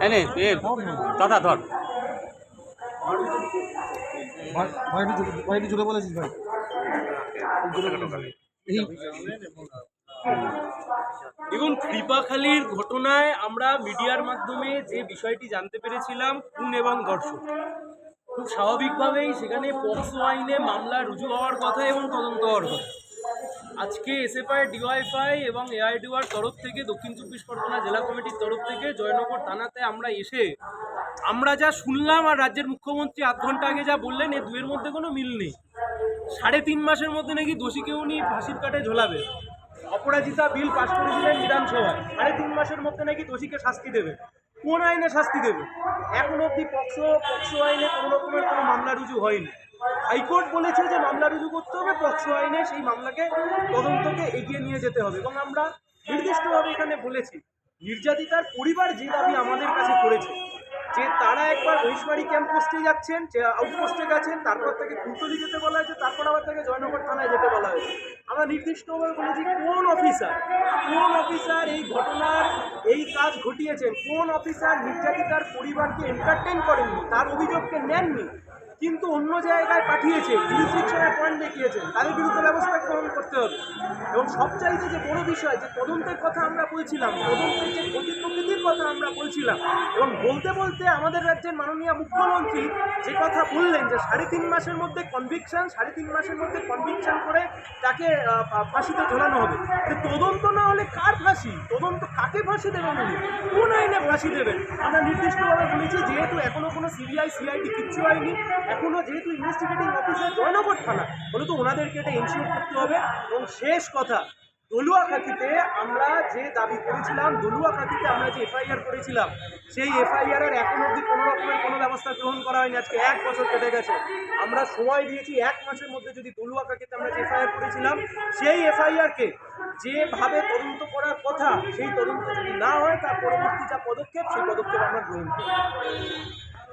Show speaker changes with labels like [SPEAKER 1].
[SPEAKER 1] এনে কথা ধর।
[SPEAKER 2] দেখুন, কৃপাখালির ঘটনায় আমরা মিডিয়ার মাধ্যমে যে বিষয়টি জানতে পেরেছিলাম, খুন এবং ধর্ষণ। খুব স্বাভাবিকভাবেই সেখানে পক্সো আইনে মামলা রুজু হওয়ার কথা এবং তদন্ত হওয়ার কথা। আজকে এসএফআই, ডিওয়াইফআই এবং এআইডিওয়ার তরফ থেকে, দক্ষিণ চব্বিশ পরগনা জেলা কমিটির তরফ থেকে জয়নগর থানাতে আমরা এসে আমরা যা শুনলাম আর রাজ্যের মুখ্যমন্ত্রী আধ ঘণ্টা আগে যা বললেন এই দুয়ের মধ্যে কোনো মিল নেই। সাড়ে তিন মাসের মধ্যে নাকি দোষীকে উনি ফাঁসির কাটে ঝোলাবে। অপরাজিতা বিল পাশ করেছিলেন বিধানসভায়। সাড়ে তিন মাসের মধ্যে নাকি দোষীকে শাস্তি দেবে। কোন আইনে শাস্তি দেবে? এখন অবধি পক্সো পক্সো আইনে কোনো রকমের কোনো মামলা রুজু হয়নি। হাইকোর্ট বলেছে যে মামলা রুজু করতে হবে পক্সো আইনে সেই মামলাকে, তদন্তকে এগিয়ে নিয়ে যেতে হবে এবং আমরা নির্দিষ্টভাবে এখানে বলেছি, নির্যাতিতার পরিবার যে দাবি আমাদের কাছে করেছে, যে তারা একবার মহিষবাড়ি ক্যাম্প পোস্টে যাচ্ছেন, যে আউটপোস্টে গেছেন, তারপর তাকে কুন্তলি যেতে বলা হয়েছে, তারপর আবার তাকে জয়নগর থানায় যেতে বলা হয়েছে। আমরা নির্দিষ্টভাবে বলেছি, কোন অফিসার কোন অফিসার এই ঘটনার, এই কাজ ঘটিয়েছেন, কোন অফিসার নির্যাতিতার পরিবারকে এন্টারটেন করেননি, তার অভিযোগকে নেননি, কিন্তু অন্য জায়গায় পাঠিয়েছে জুরিসডিকশনের পয়েন্ট দেখিয়েছেন, তাদের বিরুদ্ধে ব্যবস্থা গ্রহণ করতে হবে। এবং সবচাইতে যে বড় বিষয়, যে তদন্তের কথা আমরা বলছিলাম, তদন্তের যে গতি প্রকৃতির কথা আমরা বলছিলাম, এবং বলতে বলতে আমাদের রাজ্যের মাননীয় মুখ্যমন্ত্রী যে কথা বললেন, যে সাড়ে তিন মাসের মধ্যে কনভিকশন সাড়ে তিন মাসের মধ্যে কনভিকশন করে তাকে ফাঁসিতে ঝোলানো হবে। তদন্ত না হলে কার ফাঁসি? তদন্ত কাকে ফাঁসি দেবেন উনি? কোন আইনে ফাঁসি দেবেন? আমরা নির্দিষ্টভাবে বলেছি, যেহেতু এখনও কোনো সিবিআই, সিআইডি কিচ্ছু হয়নি, এখনও যেহেতু ইনভেস্টিগেটিং অফিসার জয়নগর থানা বলে তো ওনাদেরকে এটা এনশিওর করতে হবে। এবং শেষ কথা, দলুয়া খাকিতে আমরা যে দাবি করেছিলাম, দলুয়া খাকিতে আমরা যে এফআইআর করেছিলাম, সেই এফআইআর এর এখন অবধি কোনো রকমের কোনো ব্যবস্থা গ্রহণ করা হয়নি। আজকে এক বছর কেটে গেছে। আমরা সময় দিয়েছি এক মাসের মধ্যে যদি দলুয়া খাকিতে আমরা যে এফআইআর করেছিলাম, সেই এফআইআরকে যেভাবে তদন্ত করার কথা, সেই তদন্ত যদি না হয়, তার পরবর্তী যা পদক্ষেপ, সেই পদক্ষেপ আমরা গ্রহণ করি